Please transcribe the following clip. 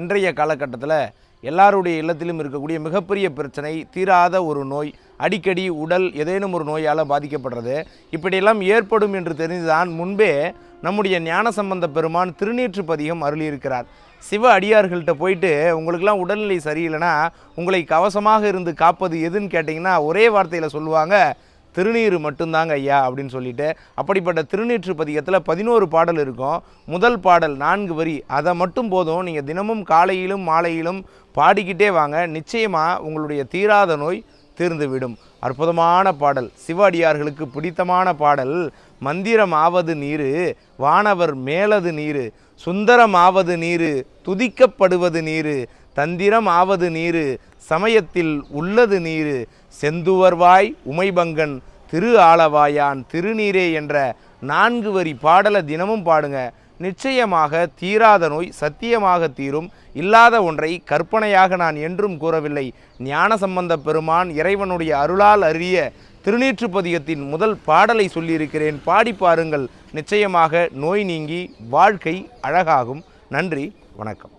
இன்றைய காலகட்டத்தில் எல்லாருடைய இல்லத்திலும் இருக்கக்கூடிய மிகப்பெரிய பிரச்சனை தீராத ஒரு நோய் அடிக்கடி உடல் ஏதேனும் ஒரு நோயால் பாதிக்கப்படுறது. இப்படியெல்லாம் ஏற்படும் என்று தெரிந்துதான் முன்பே நம்முடைய ஞான சம்பந்த பெருமான் திருநீற்று பதிகம் அருளியிருக்கிறார். சிவ அடியார்கள்ட்ட போயிட்டு உங்களுக்கெல்லாம் உடல்நிலை சரியில்லைன்னா உங்களை கவசமாக இருந்து காப்பது எதுன்னு கேட்டிங்கன்னா ஒரே வார்த்தையில் சொல்லுவாங்க திருநீர் மட்டும்தாங்க ஐயா அப்படின்னு சொல்லிட்டு அப்படிப்பட்ட திருநீற்று பதிகத்தில் பதினோரு பாடல் இருக்கும். முதல் பாடல் நான்கு வரி. அதை மட்டும் போதும். நீங்கள் தினமும் காலையிலும் மாலையிலும் பாடிக்கிட்டே வாங்க. நிச்சயமாக உங்களுடைய தீராத நோய் தீர்ந்துவிடும். அற்புதமான பாடல். சிவாடியார்களுக்கு பிடித்தமான பாடல். மந்திரம் ஆவது நீரு வானவர் மேலது நீரு சுந்தரமாவது நீரு துதிக்கப்படுவது நீரு தந்திரம் ஆவது நீரு சமயத்தில் உள்ளது நீரு. செந்துவர்வாய் உமைபங்கன் திரு ஆளவாயான் திருநீரே என்ற நான்கு வரி பாடலை தினமும் பாடுங்க. நிச்சயமாக தீராத நோய் சத்தியமாக தீரும். இல்லாத ஒன்றை கற்பனையாக நான் என்றும் கூறவில்லை. ஞான சம்பந்த பெருமான் இறைவனுடைய அருளால் அறிய திருநீற்றுப்பதிகத்தின் முதல் பாடலை சொல்லியிருக்கிறேன். பாடி பாருங்கள். நிச்சயமாக நோய் நீங்கி வாழ்க்கை அழகாகும். நன்றி. வணக்கம்.